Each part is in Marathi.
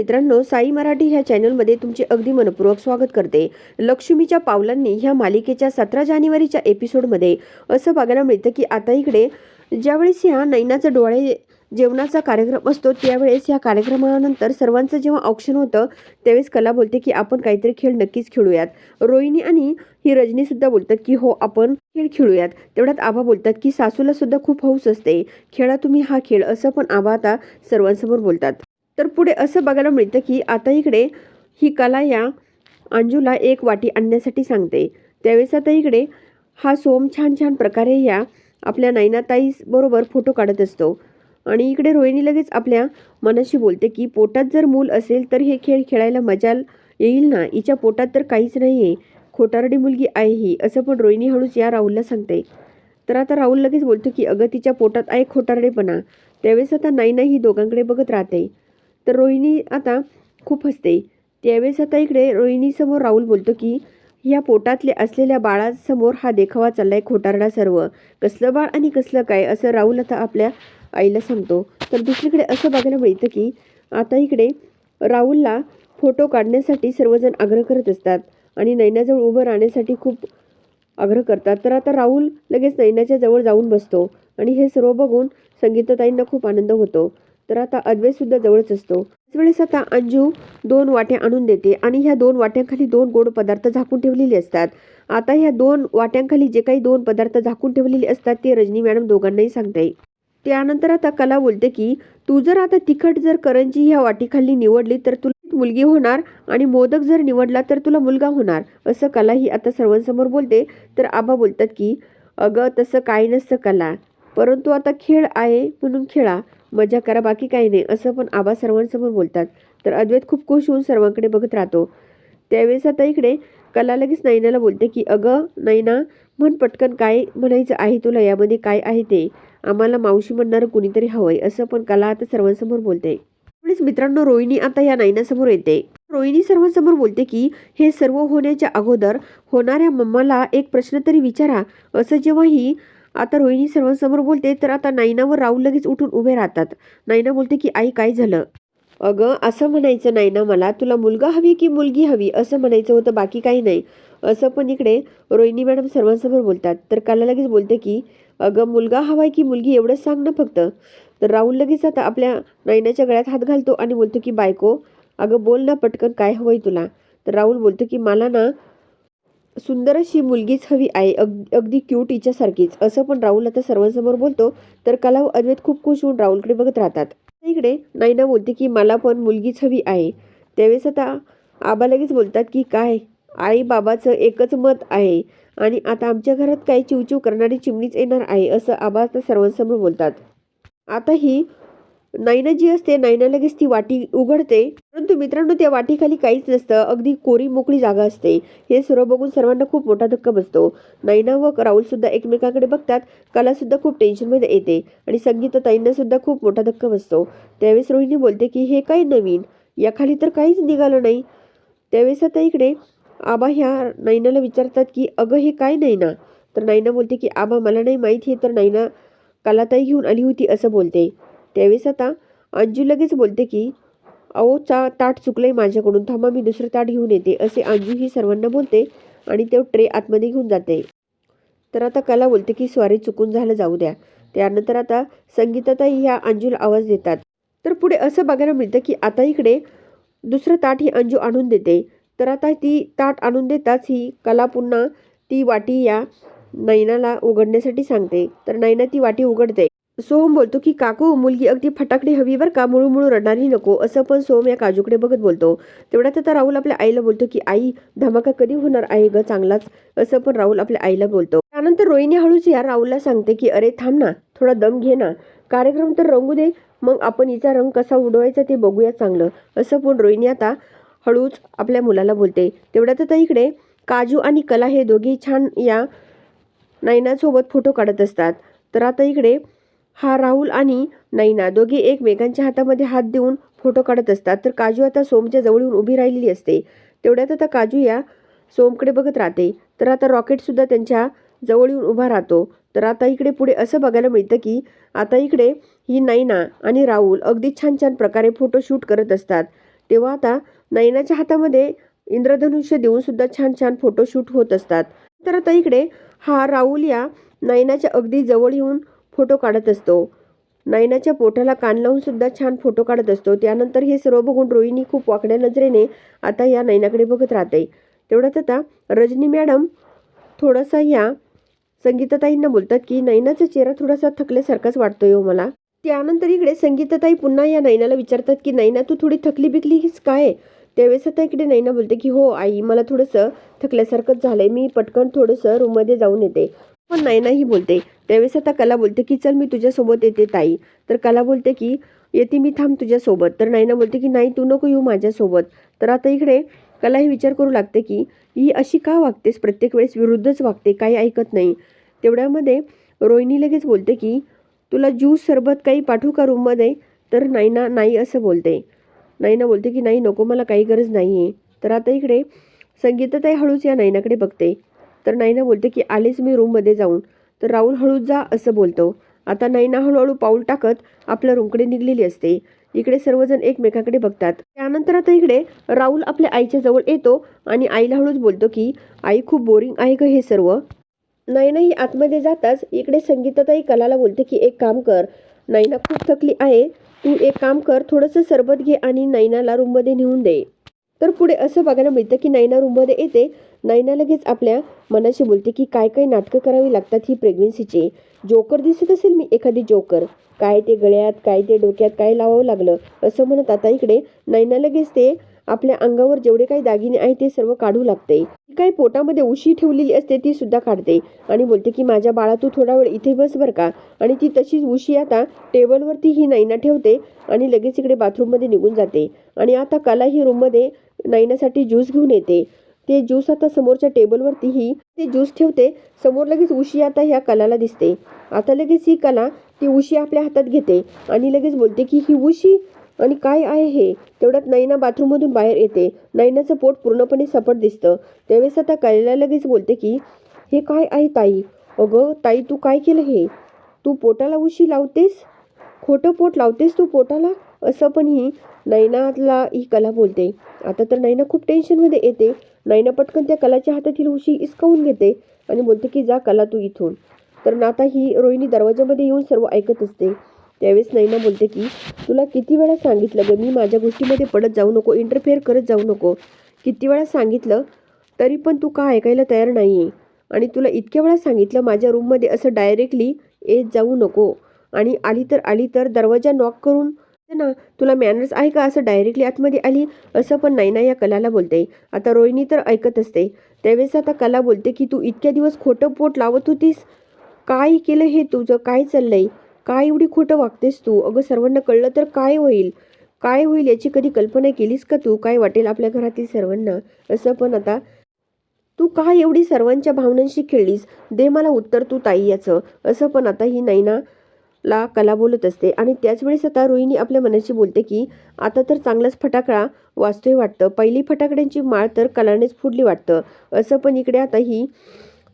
मित्रांनो साई मराठी ह्या चॅनलमध्ये तुमचे अगदी मनपूर्वक स्वागत करते. लक्ष्मीच्या पावलांनी ह्या मालिकेच्या सतरा जानेवारीच्या एपिसोडमध्ये असं बघायला मिळतं की आता इकडे ज्यावेळेस ह्या नैनाचं डोळे जेवणाचा कार्यक्रम असतो त्यावेळेस ह्या कार्यक्रमानंतर सर्वांचं जेव्हा ऑप्शन होतं त्यावेळेस कला बोलते की आपण काहीतरी खेळ नक्कीच खेळूयात. रोहिणी आणि ही रजनीसुद्धा बोलतात की हो आपण खेळ खेळूयात. तेवढ्यात आबा बोलतात की सासूलासुद्धा खूप हौस असते. खेळा तुम्ही हा खेळ असं पण आबा आता सर्वांसमोर बोलतात. तर पुढे असं बघायला मिळतं की आता इकडे ही कला या अंजूला एक वाटी आणण्यासाठी सांगते. त्यावेळेस आता इकडे हा सोम छान छान प्रकारे या आपल्या नैनाताईबरोबर फोटो काढत असतो. आणि इकडे रोहिणी लगेच आपल्या मनाशी बोलते की पोटात जर मूल असेल तर हे खेळ खेळायला मजा येईल ना? हिच्या पोटात तर काहीच नाही आहे खोटारडी मुलगी आहे ही. असं पण रोहिणी हळूच या राहुलला सांगते. तर आता राहुल लगेच बोलतो की अगं तिच्या पोटात आहे खोटारडेपणा. त्यावेळेस आता नाईना ही दोघांकडे बघत राहते. तर रोहिणी आता खूप हसते. त्यावेळेस आता इकडे रोहिणीसमोर राहुल बोलतो की ह्या पोटातले असलेल्या बाळासमोर हा देखावा चाललाय खोटारडा सर्व. कसलं बाळ आणि कसलं काय? असं राहुल आता आपल्या आईला सांगतो. तर दुसरीकडे असं बघायला मिळतं की आता इकडे राहुलला फोटो काढण्यासाठी सर्वजण आग्रह करत असतात आणि नैनाजवळ उभं राहण्यासाठी खूप आग्रह करतात. तर आता राहुल लगेच नैनाच्या जवळ जाऊन बसतो आणि हे सर्व बघून संगीताताईंना खूप आनंद होतो. तर आता अद्वैतसुद्धा जवळच असतो. त्याच वेळेस आता अंजू दोन वाट्या आणून देते आणि ह्या दोन वाट्यांखाली दोन गोड पदार्थ झाकून ठेवलेले असतात. आता ह्या दोन वाट्यांखाली जे काही दोन पदार्थ झाकून ठेवलेले असतात ते रजनी मॅडम दोघांनाही सांगते. त्यानंतर आता कला बोलते की तू जर आता तिखट जर करंजी ह्या वाटीखाली निवडली तर तुला मुलगी होणार आणि मोदक जर निवडला तर तुला मुलगा होणार. असं कला ही आता सर्वांसमोर बोलते. तर आबा बोलतात की अगं तसं काही नसतं कला. परंतु आता खेळ आहे म्हणून खेळा. मजा करा बाकी काही नाही. असं पण आबा सर्वांसमोर बोलतात. तर अद्वैत खूप खुश होऊन सर्वांकडे बघत राहतो. त्यावेळेस आता इकडे कला लगेच नैनाला बोलते की अगं नैना म्हण पटकन काय म्हणायचं आहे तुला? यामध्ये काय आहे ते? आम्हाला मावशी म्हणणारं कुणीतरी हवंय. असं पण कला आता सर्वांसमोर बोलते. त्यावेळेस मित्रांनो रोहिणी आता या नैनासमोर येते. रोहिणी सर्वांसमोर बोलते की हे सर्व होण्याच्या अगोदर होणाऱ्या मम्माला एक प्रश्न तरी विचारा. असं जेव्हा ही आता रोहिणी सर्वांसमोर बोलते तर आता नैनावर राहुल लगेच उठून उभे राहतात. नायना बोलते की आई काय झालं? अगं असं म्हणायचं नाही ना मला तुला मुलगा हवी की मुलगी हवी असं म्हणायचं होतं बाकी काही नाही. असं पण इकडे रोहिणी मॅडम सर्वांसमोर बोलतात. तर काला लगेच बोलते की अगं मुलगा हवाय की मुलगी एवढंच सांग ना फक्त. तर राहुल लगेच आता आपल्या नैनाच्या गळ्यात हात घालतो आणि बोलतो की बायको अगं बोल ना पटकन काय हवंय तुला? तर राहुल बोलतो की मला ना सुंदर अशी मुलगीच हवी आहे अग अगदी क्यूट हिच्यासारखीच. असं पण राहुल आता सर्वांसमोर बोलतो तर कला व अद्वैत खूप खुश होऊन राहुलकडे बघत राहतात. इकडे नायना बोलते की मला पण मुलगीच हवी आहे त्यावेळेस आता आबा लगेच बोलतात की काय? आई बाबाचं एकच मत आहे आणि आता आमच्या घरात काही चिवचिव करणारी चिमणीच येणार आहे असं आबा आता सर्वांसमोर बोलतात. आता ही नायना जी असते नायना लगेच ती वाटी उघडते. परंतु मित्रांनो त्या वाटीखाली काहीच नसतं. अगदी कोरी मोकळी जागा असते. हे सर्व बघून सर्वांना खूप मोठा धक्का बसतो. नायना व राहुल सुद्धा एकमेकांकडे बघतात. कला सुद्धा खूप टेन्शनमध्ये येते. आणि संगीत ताईंना सुद्धा खूप मोठा धक्का बसतो. त्यावेळेस रोहिणी बोलते की हे काय नवीन? याखाली तर काहीच निघालं नाही. त्यावेळेस आता इकडे आबा ह्या नायनाला विचारतात की अगं हे काय नायना तर नायना बोलते की आबा मला नाही माहीत. हे तर नायना कलाताई घेऊन आली होती असं बोलते. त्यावेळेस आता अंजू लगेच बोलते की अहो चा ताट चुकलंय माझ्याकडून थांबा मी दुसरं ताट घेऊन येते असे अंजू ही सर्वांना बोलते आणि तो ट्रे आतमध्ये घेऊन जाते. तर आता कला बोलते की स्वारी चुकून झालं जाऊ द्या. त्यानंतर आता संगीताताई ह्या अंजूला आवाज देतात. तर पुढे असं बघायला मिळतं की आता इकडे दुसरं ताट ही अंजू आणून देते. तर आता ती ताट आणून देताच ही कला पुन्हा ती वाटी या नैनाला उघडण्यासाठी सांगते. तर नैना ती वाटी उघडते. सोहम बोलतो की काकू मुलगी अगदी फटाकडे हवी बरं का? मुळू मुळू रडणारी नको. असं पण सोहम या काजूकडे बघत बोलतो. तेवढ्यात आता राहुल आपल्या आईला बोलतो की आई धमाका कधी होणार आहे ग चांगलाच? असं पण राहुल आपल्या आईला बोलतो. त्यानंतर रोहिणी हळूच या राहुलला सांगते की अरे थांब ना थोडा दम घे ना. कार्यक्रम तर रंगू दे मग आपण हिचा रंग कसा उडवायचा ते बघूया चांगलं. असं पण रोहिणी आता हळूच आपल्या मुलाला बोलते. तेवढ्यात आता इकडे काजू आणि कला हे दोघे छान या नैनासोबत फोटो काढत असतात. तर आता इकडे हा राहुल आणि नैना दोघे एकमेकांच्या हातामध्ये हात देऊन फोटो काढत असतात. तर काजू आता सोमच्या जवळ येऊन उभी राहिलेली असते. तेवढ्यात आता काजू या सोमकडे बघत राहते. तर आता रॉकेटसुद्धा त्यांच्या जवळ येऊन उभा राहतो. तर आता इकडे पुढे असं बघायला मिळतं की आता इकडे ही नैना आणि राहुल अगदी छान छान प्रकारे फोटो शूट करत असतात. तेव्हा आता नैनाच्या हातामध्ये इंद्रधनुष्य देऊन सुद्धा छान छान फोटोशूट होत असतात. तर आता इकडे हा राहुल या नैनाच्या अगदी जवळ येऊन फोटो काढत असतो. नयनाच्या पोटाला कान लावून सुद्धा छान फोटो काढत असतो. त्यानंतर हे सर्व बघून रोहिणी खूप वाकड्या नजरेने आता या नयनाकडे बघत राहते. तेवढ्यात आता रजनी मॅडम थोडासा या संगीताताईंना बोलतात की नयनाचा चेहरा थोडासा थकल्यासारखाच वाटतोय हो मला. त्यानंतर इकडे संगीताताई पुन्हा या नयनाला विचारतात की नयना तू थोडी थकली बिकली हीच काय? त्यावेळेस आता इकडे नयना बोलते की हो आई मला थोडंसं थकल्यासारखंच झालंय. मी पटकन थोडंसं रूममध्ये जाऊन येते. पण नैनाही बोलते त्यावेळेस आता कला बोलते की चल मी तुझ्यासोबत येते ताई. तर कला बोलते की येते मी थांब तुझ्यासोबत. तर नयना बोलते की नाही तू नको येऊ माझ्यासोबत. तर आता इकडे कला ही विचार करू लागते की ही अशी का वागतेस? प्रत्येक वेळेस विरुद्धच वागते काही ऐकत नाही. तेवढ्यामध्ये रोहिणी लगेच बोलते की तुला ज्यूस सरबत काही पाठवू का रूममध्ये? तर नैना नाही असं बोलते. नैना बोलते की नाही नको मला काही गरज नाही आहे तर आता इकडे संगीताताई हळूच या नैनाकडे बघते. तर नैना बोलते की आलेच मी रूममध्ये जाऊन. तर राहुल हळूच जा असं बोलतो. आता नैना हळूहळू पाऊल टाकत आपल्या रूमकडे निघलेली असते. इकडे सर्वजण एकमेकाकडे बघतात. त्यानंतर आता इकडे राहुल आपल्या आईच्या जवळ येतो आणि आईला हळूच बोलतो की आई खूप बोरिंग आहे का हे सर्व. नयना ही आतमध्ये जाताच इकडे संगीताताई कलाला बोलते की एक काम कर नयना खूप थकली आहे. तू एक काम कर थोडंसं सरबत घे आणि नैनाला रूममध्ये नेऊन दे. तर पुढे असं बघायला मिळतं की नैना रूममध्ये येते. नैना लगेच आपल्या मनाशी बोलते की काय काय नाटकं करावी लागतात ही प्रेग्नेन्सीची जोकर दिसत असेल मी एखादी जोकर काय ते गळ्यात काय ते डोक्यात काय लावावं लागलं? असं म्हणत आता इकडे नैना लगेच ते आपल्या अंगावर जेवढे काही दागिने आहेत ते सर्व काढू लागते. ती काही पोटामध्ये उशी ठेवलेली असते ती सुद्धा काढते आणि बोलते की माझ्या बाळा तू थोडा वेळ इथे बस बरं का? आणि ती तशीच उशी आता टेबलवरती ही नैना ठेवते आणि लगेच इकडे बाथरूममध्ये निघून जाते. आणि आता कला ही रूममध्ये नैनासाठी ज्यूस घेऊन येते. ते ज्यूस आता समोरच्या टेबलवरतीही ते ज्यूस ठेवते. समोर लगेच उशी आता ह्या कलाला दिसते. आता लगेच ही कला ती उशी आपल्या हातात घेते आणि लगेच बोलते की ही उशी आणि काय आहे हे? तेवढ्यात नैना बाथरूममधून बाहेर येते. नैनाचं पोट पूर्णपणे सपट दिसतं. त्यावेळेस आता कलेला लगेच बोलते की हे काय आहे ताई? अगं ताई तू काय केलं हे? तू पोटाला उशी लावतेस? खोटं पोट लावतेस तू पोटाला? असं पण ही नैनाला ही कला बोलते. आता तर नैना खूप टेन्शनमध्ये येते. नैना पटकन त्या कलाच्या हातातील उशी इसकावून घेते आणि बोलते की जा कला तू इथून. तर नाता ही रोहिणी दरवाजामध्ये येऊन सर्व ऐकत असते. त्यावेळेस नैना बोलते की तुला किती वेळा सांगितलं ग मी माझ्या गोष्टीमध्ये पडत जाऊ नको इंटरफेअर करत जाऊ नको. किती वेळा सांगितलं तरी पण तू का ऐकायला तयार नाही आहे आणि तुला इतक्या वेळा सांगितलं माझ्या रूममध्ये असं डायरेक्टली येत जाऊ नको. आणि आली तर आली तर दरवाजा नॉक करून ना तुला मॅनर्स आहे का असं डायरेक्टली आतमध्ये आली? असं पण नैना या कलाला बोलते. आता रोहिणी तर ऐकत असते. त्यावेळेस आता कला बोलते की तू इतक्या दिवस खोटं पोट लावत होतीस? काय केलं हे तुझं? काय चाललंय? काय एवढी खोटं वागतेस तू? अगं सर्वांना कळलं तर काय होईल? काय होईल याची कधी कल्पना केलीस का तू? काय वाटेल आपल्या घरातील सर्वांना? असं पण आता तू काय एवढी सर्वांच्या भावनांशी खेळलीस? दे मला उत्तर तू ताई याचं. असं पण आता ही नैना ला कला बोलत असते. आणि त्याचवेळेस आता रोहिणी आपल्या मनाशी बोलते की आता तर चांगलाच फटाकडा वाजतोय वाटतं. पहिली फटाकड्यांची माळ तर कलानेच फुडली वाटतं. असं पण इकडे आता ही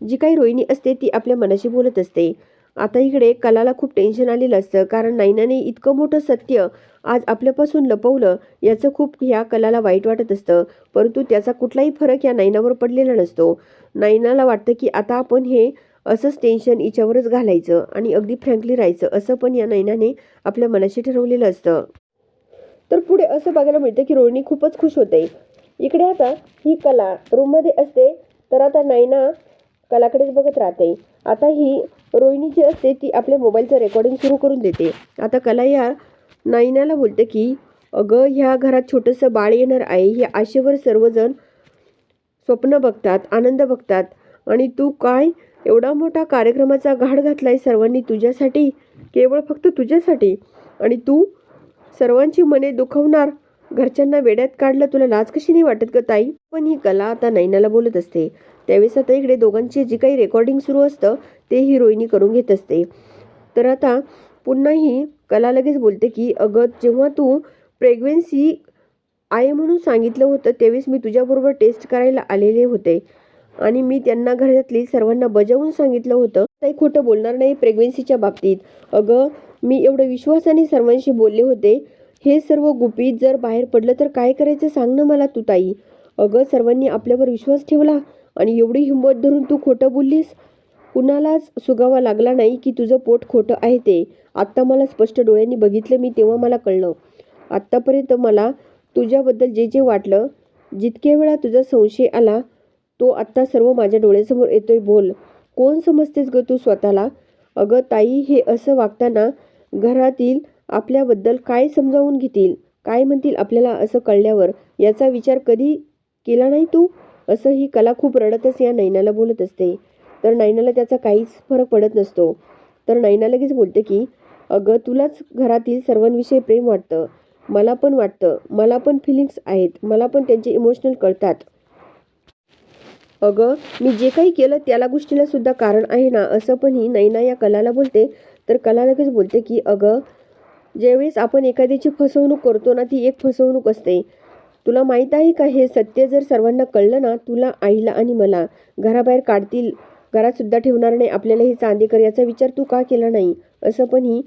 जी काही रोहिणी असते ती आपल्या मनाशी बोलत असते. आता इकडे कलाला खूप टेन्शन आलेलं असतं. कारण नैनाने इतकं मोठं सत्य आज आपल्यापासून लपवलं याचं खूप ह्या कलाला वाईट वाटत असतं. परंतु त्याचा कुठलाही फरक या नैनावर पडलेला नसतो. नैनाला वाटतं की आता आपण हे असंच टेन्शन हिच्यावरच घालायचं आणि अगदी फ्रँकली राहायचं. असं पण या नैनाने आपल्या मनाशी ठरवलेलं असतं. तर पुढे असं बघायला मिळतं की रोहिणी खूपच खुश होते. इकडे आता ही कला रूममध्ये असते तर आता नैना कलाकडेच बघत राहते. आता ही रोहिणी जी असते ती आपल्या मोबाईलचं रेकॉर्डिंग सुरू करून देते. आता कला या नैनाला बोलते की अगं ह्या घरात छोटंसं बाळ येणार आहे. हे आशेवर सर्वजण स्वप्न बघतात आनंद बघतात. आणि तू काय? एवढा मोठा कार्यक्रमाचा घाट घातलाय सर्वांनी तुझ्यासाठी. केवळ फक्त तुझ्यासाठी. आणि तू सर्वांची मने दुखवणार. घरच्यांना वेड्यात काढलं तुला लाज कशी नाही वाटत ग ताई? पण ही कला आता नैनाला बोलत असते. त्यावेळेस आता इकडे दोघांची जी काही रेकॉर्डिंग सुरू असतं ते ही रोहिणी करून घेत असते. तर आता पुन्हा ही कला लगेच बोलते की अगं जेव्हा तू प्रेग्नेन्सी आहे म्हणून सांगितलं होतं त्यावेळेस मी तुझ्याबरोबर टेस्ट करायला आलेले होते. आणि मी त्यांना घरातली सर्वांना बजावून सांगितलं होतं. काही खोटं बोलणार नाही प्रेग्नन्सीच्या बाबतीत. अगं मी एवढं विश्वासाने सर्वांशी बोलले होते. हे सर्व गुपित जर बाहेर पडलं तर काय करायचं सांग ना मला तू ताई. अगं सर्वांनी आपल्यावर विश्वास ठेवला आणि एवढी हिंमत धरून तू खोटं बोललीस. कुणालाच सुगावा लागला नाही की तुझं पोट खोटं आहे ते. आत्ता मला स्पष्ट डोळ्यांनी बघितलं मी तेव्हा मला कळलं. आत्तापर्यंत मला तुझ्याबद्दल जे जे वाटलं जितक्या वेळा तुझा संशय आला तो आत्ता सर्व माझ्या डोळ्यासमोर येतोय बोल. कोण समजतेस ग तू स्वतःला? अगं ताई हे असं वागताना घरातील आपल्याबद्दल काय समजावून घेतील? काय म्हणतील आपल्याला असं कळल्यावर? याचा विचार कधी केला नाही तू? असं ही कला खूप रडतच या नैनाला बोलत असते. तर नैनाला त्याचा काहीच फरक पडत नसतो. तर नैना लगेच बोलते की अगं तुलाच घरातील सर्वांविषयी प्रेम वाटतं. मला पण वाटतं. मला पण फिलिंग्स आहेत. मला पण त्यांचे इमोशनल कळतात. अगं मी जे काही केलं त्याला गोष्टीला सुद्धा कारण आहे ना असं पण ही नैना या कलाला बोलते. तर कला लगेच बोलते की अगं ज्यावेळेस आपण एखाद्याची फसवणूक करतो ना ती एक फसवणूक असते. तुला माहीत आहे का हे सत्य जर सर्वांना कळलं ना तुला आईला आणि मला घराबाहेर काढतील घरातसुद्धा ठेवणार नाही आपल्याला हे चांदेकर याचा विचार तू का केला नाही? असं पण ही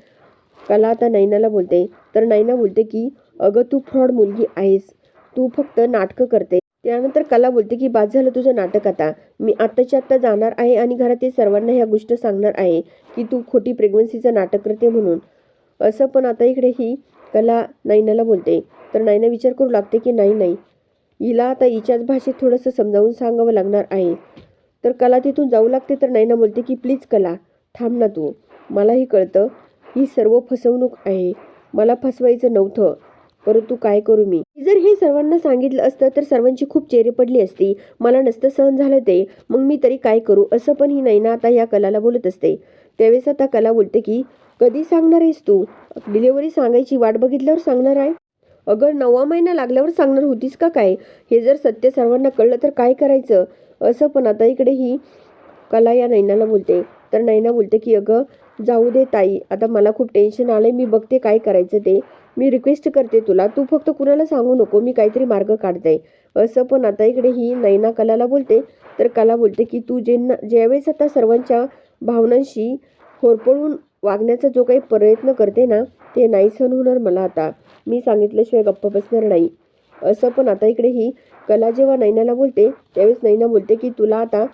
कला आता नैनाला बोलते. तर नैना बोलते की अगं तू फ्रॉड मुलगी आहेस. तू फक्त नाटकं करते. त्यानंतर कला बोलते की बाद झालं तुझं नाटक आता. मी आत्ताच्या आत्ता जाणार आहे आणि घरातील सर्वांना ह्या गोष्ट सांगणार आहे की तू खोटी प्रेग्नन्सीचं नाटक करते म्हणून. असं पण आता इकडे ही कला नैनाला बोलते. तर नैना विचार करू लागते की नाही नाही. हिला आता हिच्याच भाषेत थोडंसं समजावून सांगावं लागणार आहे. तर कला तिथून जाऊ लागते तर नैना बोलते की प्लीज कला थांब ना तू. मलाही कळतं. ही सर्व फसवणूक आहे. मला फसवायचं नव्हतं. परंतु काय करू मी? जर हे सर्वांना सांगितलं असतं तर सर्वांची खूप चेहरे पडली असती. मला नसतं सहन झालं ते. मग मी तरी काय करू? असं पण ही नैना आता या कलाला बोलत असते. त्यावेळेस आता कला बोलते की कधी सांगणार आहेस तू? डिलेवरी सांगायची वाट बघितल्यावर सांगणार आहे? अगं नवा महिना लागल्यावर सांगणार होतीस का काय? हे जर सत्य सर्वांना कळलं तर काय करायचं? असं पण आता इकडे ही कला या नैनाला बोलते. तर नैना बोलते की अगं जाऊ दे ताई आता मला खूप टेन्शन आलं मी बघते काय करायचं ते. मी रिक्वेस्ट करते तुला तू फक्त कुणाला सांगू नको मी काहीतरी मार्ग काढते. असं पण आता इकडे ही नैना कलाला बोलते. तर कला बोलते की तू जे ज्यावेळेस आता सर्वांच्या भावनांशी होरपळून वागण्याचा जो काही प्रयत्न करते ना ते नाही सहन होणार मला आता. मी सांगितल्याशिवाय गप्प बसणार नाही. असं पण आता इकडे ही कला जेव्हा नैनाला बोलते त्यावेळेस नैना बोलते की तुला आता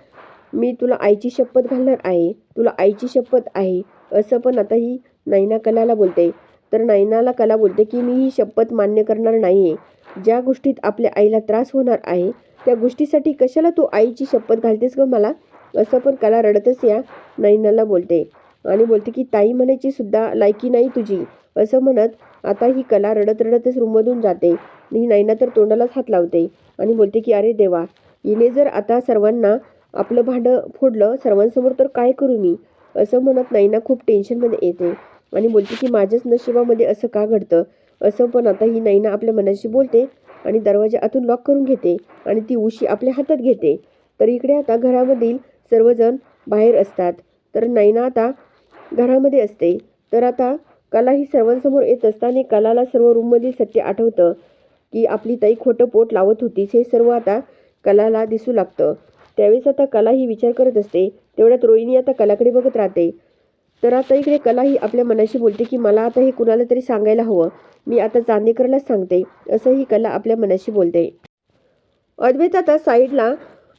मी तुला आईची शपथ घालणार आहे. तुला आईची शपथ आहे. असं पण आता ही नैना कलाला बोलते. तर नैनाला कला बोलते की मी ही शपथ मान्य करणार नाही आहे ज्या गोष्टीत आपल्या आईला त्रास होणार आहे त्या गोष्टीसाठी कशाला तू आईची शपथ घालतेस ग मला? असं पण कला रडतच या नैनाला बोलते. आणि बोलते की ताई म्हणायची सुद्धा लायकी नाही तुझी. असं म्हणत आता ही कला रडत रडतच रूममधून जाते. मी ही नैना तर तोंडालाच हात लावते. आणि बोलते की अरे देवा हिने जर आता सर्वांना आपलं भांडं फोडलं सर्वांसमोर तर काय करू मी? असं म्हणत नैना खूप टेन्शनमध्ये येते. आणि बोलते की माझ्याच नशिबामध्ये असं का घडतं? असं पण आता ही नैना आपल्या मनाशी बोलते आणि दरवाजा आतून लॉक करून घेते आणि ती उशी आपल्या हातात घेते. तर इकडे आता घरामधील सर्वजण बाहेर असतात. तर नैना आता घरामध्ये असते. तर आता कला ही सर्वांसमोर येत असताना कलाला सर्व रूममधील सत्य आठवतं की आपली ताई खोटं पोट लावत होतीच. हे सर्व आता कलाला दिसू लागतं. त्यावेळेस आता कला ही विचार करत असते तेवढ्यात रोहिणी आता कलाकडे बघत राहते. तर आता इकडे कला ही आपल्या मनाशी बोलते की मला आता हे कुणाला तरी सांगायला हवं. मी आता चांदेकरलाच सांगते. असं ही कला आपल्या मनाशी बोलते. अद्वैत आता साईडला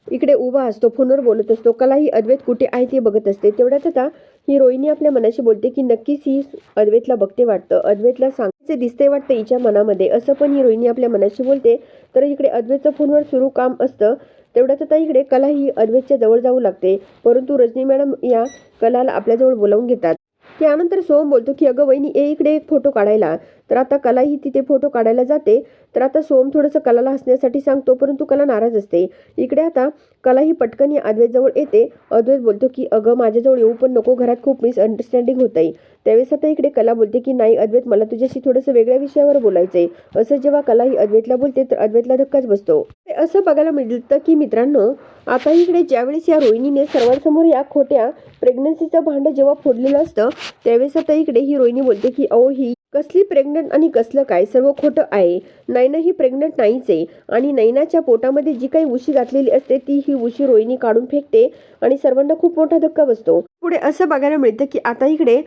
इकडे उभा असतो. फोनवर बोलत असतो. कला ही अद्वैत कुठे आहे ते बघत असते. तेवढ्यात आता ही रोहिणी आपल्या मनाशी बोलते की नक्कीच ही अद्वैतला बघते वाटतं. अद्वैतला सांगायचे दिसते वाटतं हिच्या मनामध्ये. असं पण ही रोहिणी आपल्या मनाशी बोलते. तर इकडे अद्वैतचं फोनवर सुरू काम असतं. तेवढ्यात आता इकडे कला ही अद्वैतच्या जवळ जाऊ लागते. परंतु रजनी मॅडम या कलाला आपल्याजवळ बोलावून घेतात. त्यानंतर सोहम बोलतो की अगं वहिनी ए इकडे एक फोटो काढायला. तर आता कला ही तिथे फोटो काढायला जाते. तर आता सोहम थोडंसं कलाला हसण्यासाठी सांगतो परंतु कला नाराज असते. इकडे आता कला ही पटकन या अद्वैतजवळ येते. अद्वैत बोलतो की अगं माझ्याजवळ येऊ पण नको घरात खूप मिसअंडरस्टँडिंग होत आहे त्यावेळेस आता इकडे कला बोलते की नाही अद्वैत मला तुझ्याशी थोडंसं वेगळ्या विषयावर बोलायचंय. असं जेव्हा कला ही अद्वैतला बोलते तर अद्वैतला धक्काच बसतो. असं बघायला मिळतं की मित्रांनो आता इकडे ज्यावेळेस या रोहिणीने सर्वांसमोर या खोट्या प्रेग्नन्सीचं भांडं जेव्हा फोडलेलं असतं त्यावेळेस आता इकडे ही रोहिणी बोलते की अहो ही कसली प्रेग्नंट आणि कसलं काय? सर्व खोटं आहे. नैना ही प्रेग्नंट नाहीच आहे. आणि नैनाच्या पोटामध्ये जी काही उशी घातलेली असते ती ही उशी रोहिणी काढून फेकते आणि सर्वांना खूप मोठा धक्का बसतो. पुढे असं बघायला मिळतं की आता इकडे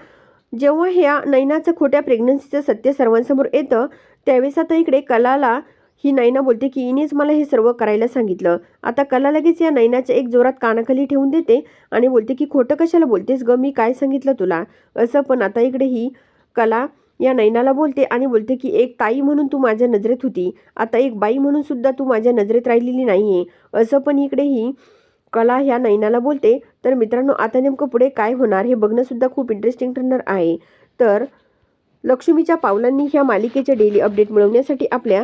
जेव्हा ह्या नैनाचं खोट्या प्रेग्नन्सीचं सत्य सर्वांसमोर येतं त्यावेळेस आता इकडे कलाला ही नैना बोलते की इनेच मला हे सर्व करायला सांगितलं. आता कला लगेच या नैनाच्या एक जोरात कानाखाली ठेवून देते आणि बोलते की खोटं कशाला बोलतेस ग? मी काय सांगितलं तुला? असं पण आता इकडे ही कला या नैनाला बोलते आणि बोलते की एक ताई म्हणून तू माझ्या नजरेत होती. आता एक बाई म्हणून सुद्धा तू माझ्या नजरेत राहिलेली नाही आहे असं पण इकडे ही कला ह्या नैनाला बोलते. तर मित्रांनो आता नेमकं पुढे काय होणार हे बघणंसुद्धा खूप इंटरेस्टिंग ठरणार आहे. तर लक्ष्मीच्या पावलांनी ह्या मालिकेचे डेली अपडेट मिळवण्यासाठी आपल्या